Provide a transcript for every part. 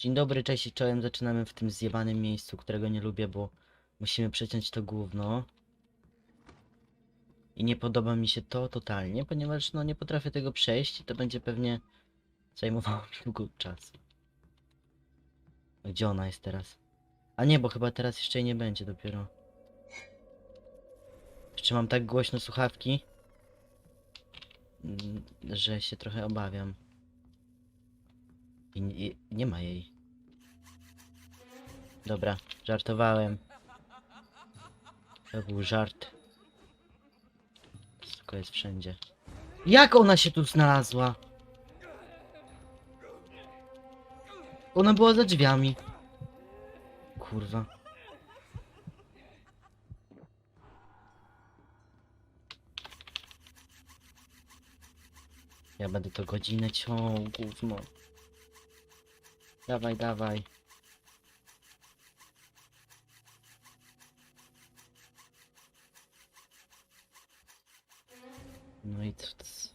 Dzień dobry, cześć i czołem. Zaczynamy w tym zjebanym miejscu, którego nie lubię, bo musimy przeciąć to gówno. I nie podoba mi się to totalnie, ponieważ no nie potrafię tego przejść i to będzie pewnie zajmowało mi długo czasu. Gdzie ona jest teraz? A nie, bo chyba teraz jeszcze jej nie będzie dopiero. Jeszcze mam tak głośno słuchawki, mm, że się trochę obawiam. I nie, nie ma jej. Dobra, żartowałem. To był żart. Tylko jest wszędzie. Jak ona się tu znalazła? Ona była za drzwiami. Kurwa. Ja będę to godzinę ciął, gówno. Dawaj, dawaj. No i c- c-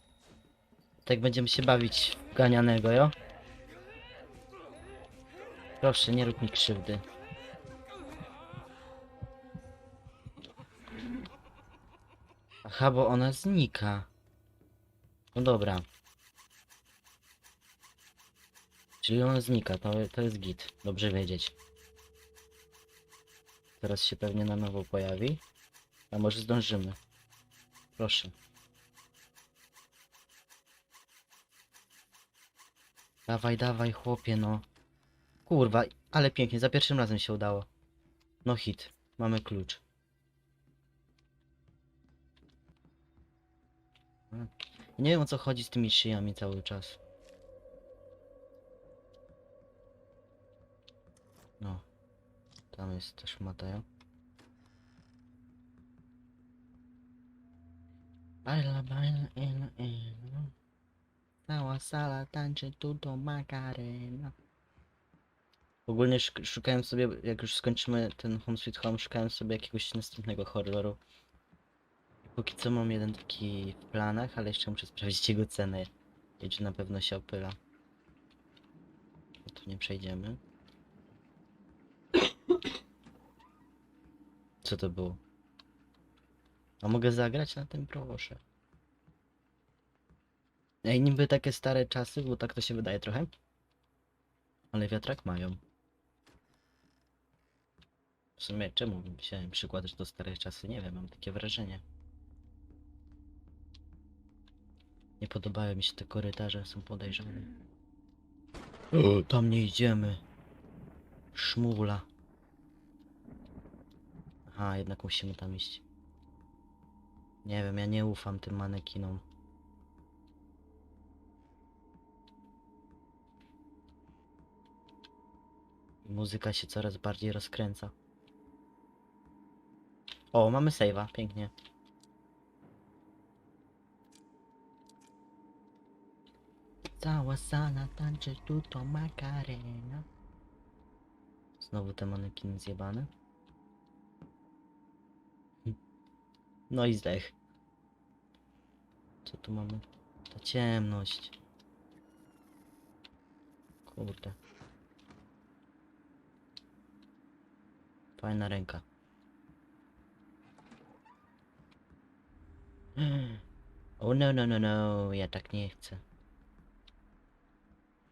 tak będziemy się bawić w ganianego, jo? Proszę, nie rób mi krzywdy. Aha, bo ona znika. No dobra. Czyli ona znika, to, to jest git. Dobrze wiedzieć. Teraz się pewnie na nowo pojawi. A może zdążymy. Proszę. Dawaj, dawaj, chłopie, no. Kurwa, ale pięknie, za pierwszym razem się udało. No hit, mamy klucz. Nie wiem o co chodzi z tymi szyjami cały czas. No. Tam jest też Mataja. Baila, baila, ela, ela. Cała sala tańczy tu do Macarena. Ogólnie szuk- szukałem sobie, jak już skończymy ten Home Sweet Home, szukałem sobie jakiegoś następnego horroru. Póki co mam jeden taki w planach, ale jeszcze muszę sprawdzić jego cenę. I czy na pewno się opyla. Bo tu nie przejdziemy. Co to było? A mogę zagrać na tym? Proszę. Ej, niby takie stare czasy, bo tak to się wydaje trochę. Ale wiatrak mają. W sumie czemu wziąłem przykład, że to stare czasy? Nie wiem, mam takie wrażenie. Nie podobają mi się te korytarze, są podejrzane. O, tam nie idziemy. Szmula. Aha, jednak musimy tam iść. Nie wiem, ja nie ufam tym manekinom. Muzyka się coraz bardziej rozkręca. O, mamy save'a, pięknie. Cała sala tańczy tu to makarena. Znowu te manekiny zjebane. No i zdech. Co tu mamy? Ta ciemność. Kurde. Fajna ręka. O no no no no, ja tak nie chcę.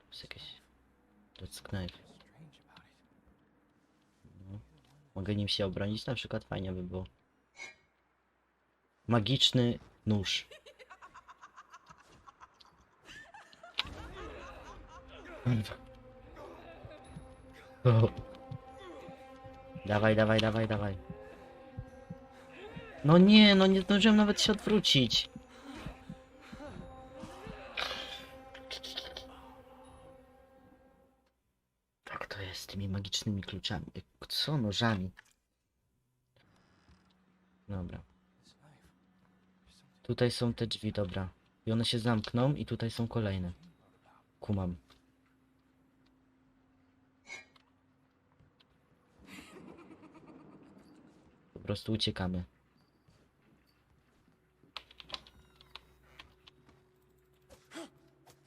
Jest jakieś... Docknąć. No. Mogę nim się obronić na przykład, fajnie by było. Magiczny nóż. Dawaj, dawaj, dawaj, dawaj. No nie, no nie zdążyłem nawet się odwrócić. Tak to jest z tymi magicznymi kluczami. Co nożami? Dobra. Tutaj są te drzwi, dobra. I one się zamkną i tutaj są kolejne. Kumam. Po prostu uciekamy.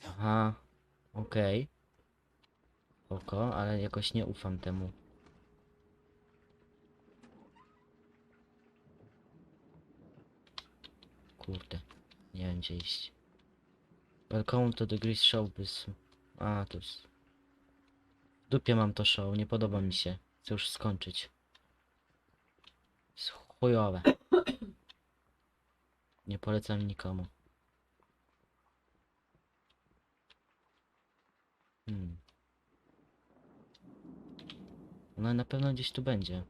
Aha, okej. Oko, ale jakoś nie ufam temu. Kurde, nie wiem gdzie iść. Welcome to the Grease Show. A, to jest... W dupie mam to show, nie podoba mi się. Chcę już skończyć. Jest chujowe. Nie polecam nikomu. Hmm. No na pewno gdzieś tu będzie.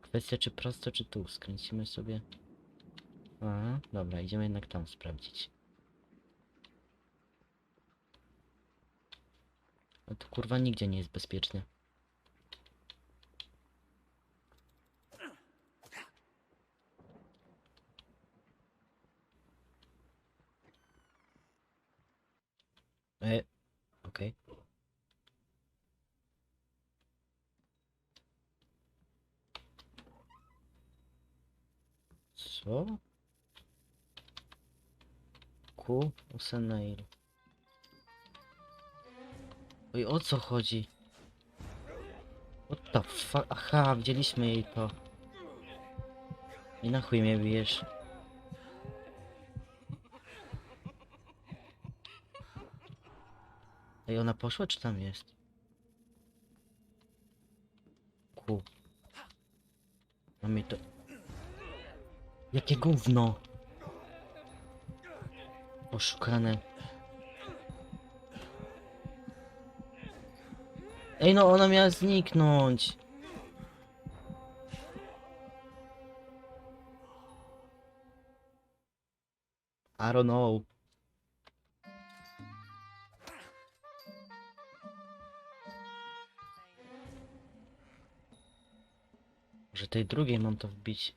Kwestia czy prosto, czy tu. Skręcimy sobie. Aha, dobra, idziemy jednak tam sprawdzić. A tu kurwa nigdzie nie jest bezpiecznie. E, okej. Co? Ku Usenail. Oj, o co chodzi? What the fuck? Aha, widzieliśmy jej to. I na chuj mnie bijesz. Ej, ona poszła czy tam jest? Ku. Mamy to... Jakie gówno! Oszukane. Ej no, ona miała zniknąć. I don't know. Może tej drugiej mam to wbić.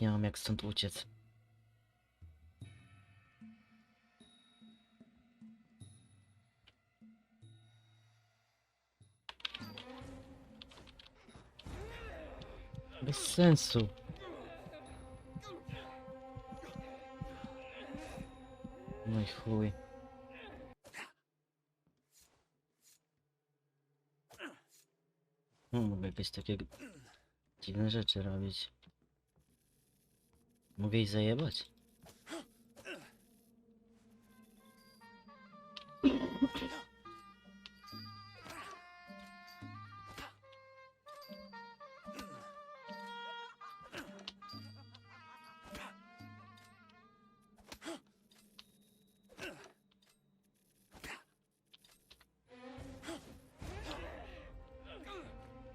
Nie mam jak stąd uciec. Bez sensu. No i chuj. No, mogę jakieś takie dziwne rzeczy robić. Mogę jej zajebać?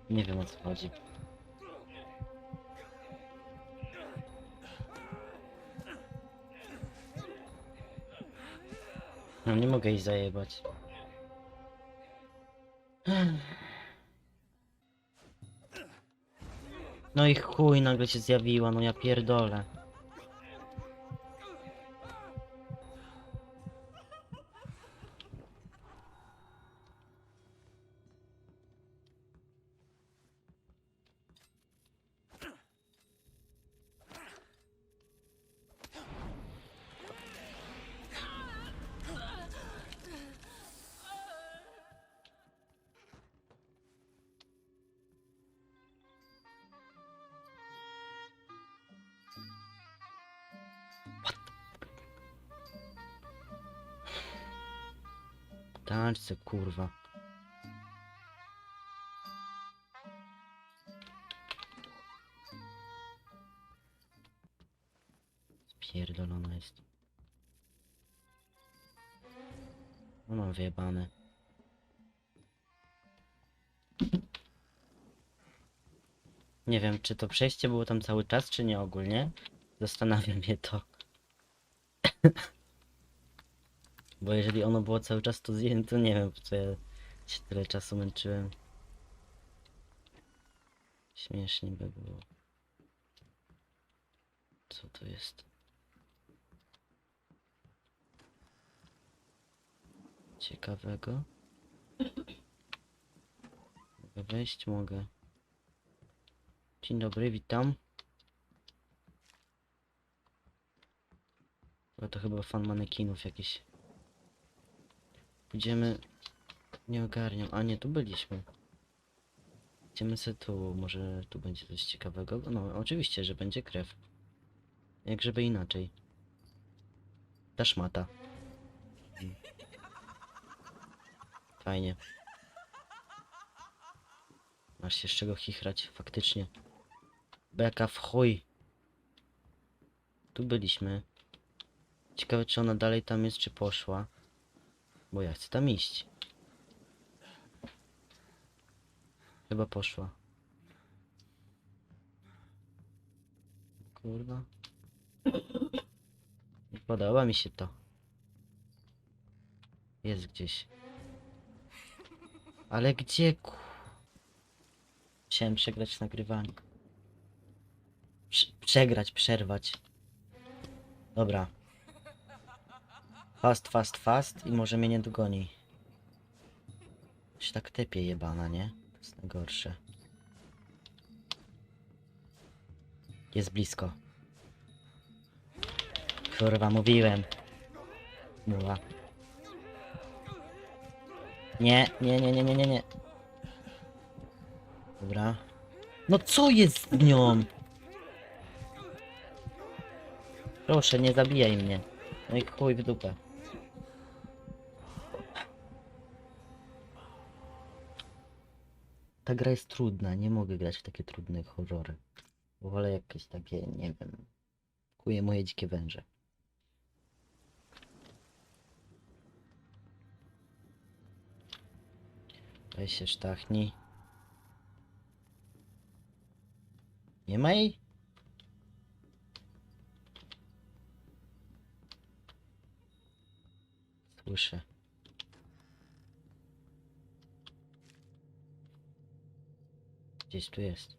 Nie wiem o co chodzi. No nie mogę jej zajebać. No i chuj nagle się zjawiła, no ja pierdolę. Tańczce, kurwa. Spierdolona jest. No mam wyjebane. Nie wiem, czy to przejście było tam cały czas, czy nie ogólnie. Zastanawia mnie to. Bo jeżeli ono było cały czas to zjęte, to nie wiem, co ja się tyle czasu męczyłem. Śmiesznie by było. Co to jest? Ciekawego. Mogę wejść? Mogę. Dzień dobry, witam. Ale to chyba fan manekinów jakiś. Idziemy... Nie ogarniam. A nie, tu byliśmy. Idziemy se tu. Może tu będzie coś ciekawego? No, oczywiście, że będzie krew. Jak żeby inaczej. Ta szmata. Fajnie. Masz się z czego chichrać, faktycznie. Beka w chuj. Tu byliśmy. Ciekawe, czy ona dalej tam jest, czy poszła. Bo ja chcę tam iść. Chyba poszła. Kurwa. Podoba mi się to. Jest gdzieś. Ale gdzie ku... Chciałem przegrać nagrywanie. Prze przegrać, przerwać. Dobra. Fast, fast, fast i może mnie nie dogoni. Się tak tepie jebana, nie? To jest najgorsze. Jest blisko. Kurwa, mówiłem. Była. Nie, nie, nie, nie, nie, nie, nie. Dobra. No co jest z nią? Proszę, nie zabijaj mnie. No i chuj w dupę. Ta gra jest trudna, nie mogę grać w takie trudne horrory. Wolę jakieś takie, nie wiem... Kuje moje dzikie węże. Weź się sztachnij. Nie ma jej? Słyszę. Gdzieś tu jest.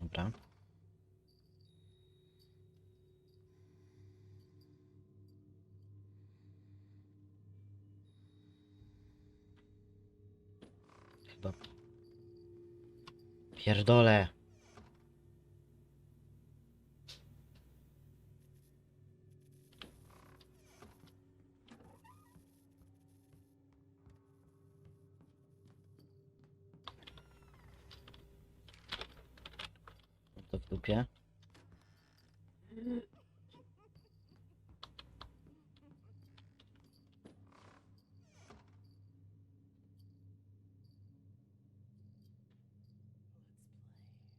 Dobra. Chyba. Pierdolę. Dupie.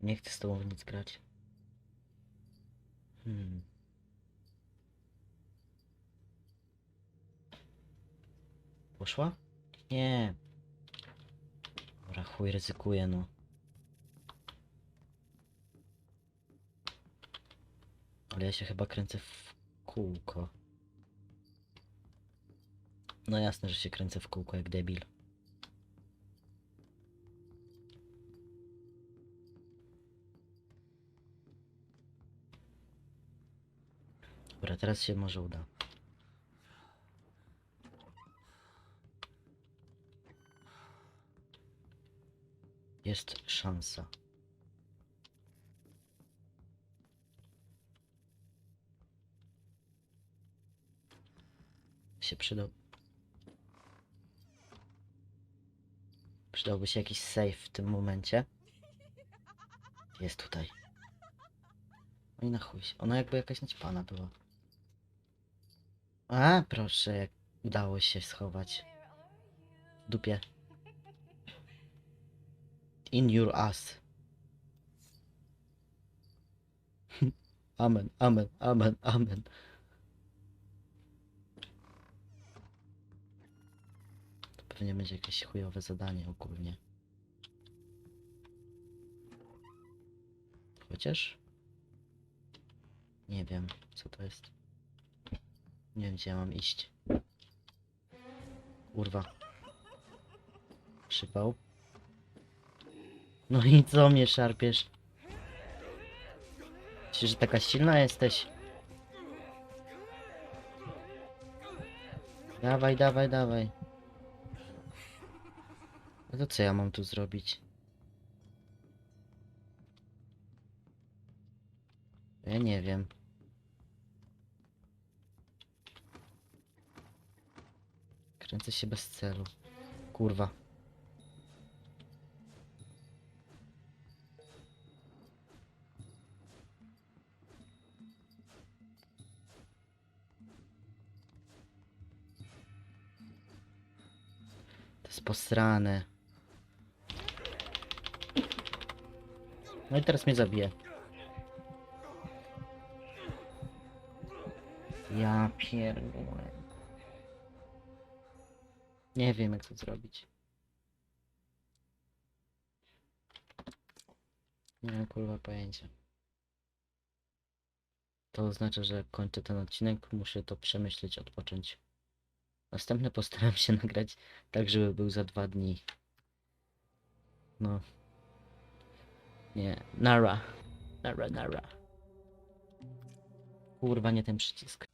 Nie chcę z tobą w nic grać. Hmm. Poszła? Nie. Dobra, chuj, ryzykuję, no. Ale ja się chyba kręcę w kółko. No jasne, że się kręcę w kółko jak debil. Dobra, teraz się może uda. Jest szansa. Się przydał. Przydałby się jakiś save w tym momencie. Jest tutaj. No i na chuj. Ona jakby jakaś naćpana była. A, proszę, jak udało się schować. W dupie. In your ass. amen, amen, amen, amen. To pewnie będzie jakieś chujowe zadanie ogólnie. Chociaż... Nie wiem, co to jest. Nie wiem, gdzie mam iść. Kurwa. Przypał. No i co mnie szarpiesz? Myślisz, że taka silna jesteś? Dawaj, dawaj, dawaj. A to co ja mam tu zrobić? Ja nie wiem. Kręcę się bez celu. Kurwa. To jest posrane. No i teraz mnie zabije. Ja pierdolę. Nie wiem jak to zrobić. Nie mam kurwa pojęcia. To oznacza, że kończę ten odcinek, muszę to przemyśleć, odpocząć. Następny postaram się nagrać tak, żeby był za dwa dni. No. Nie. Nara. Nara, nara. Kurwa, nie ten przycisk.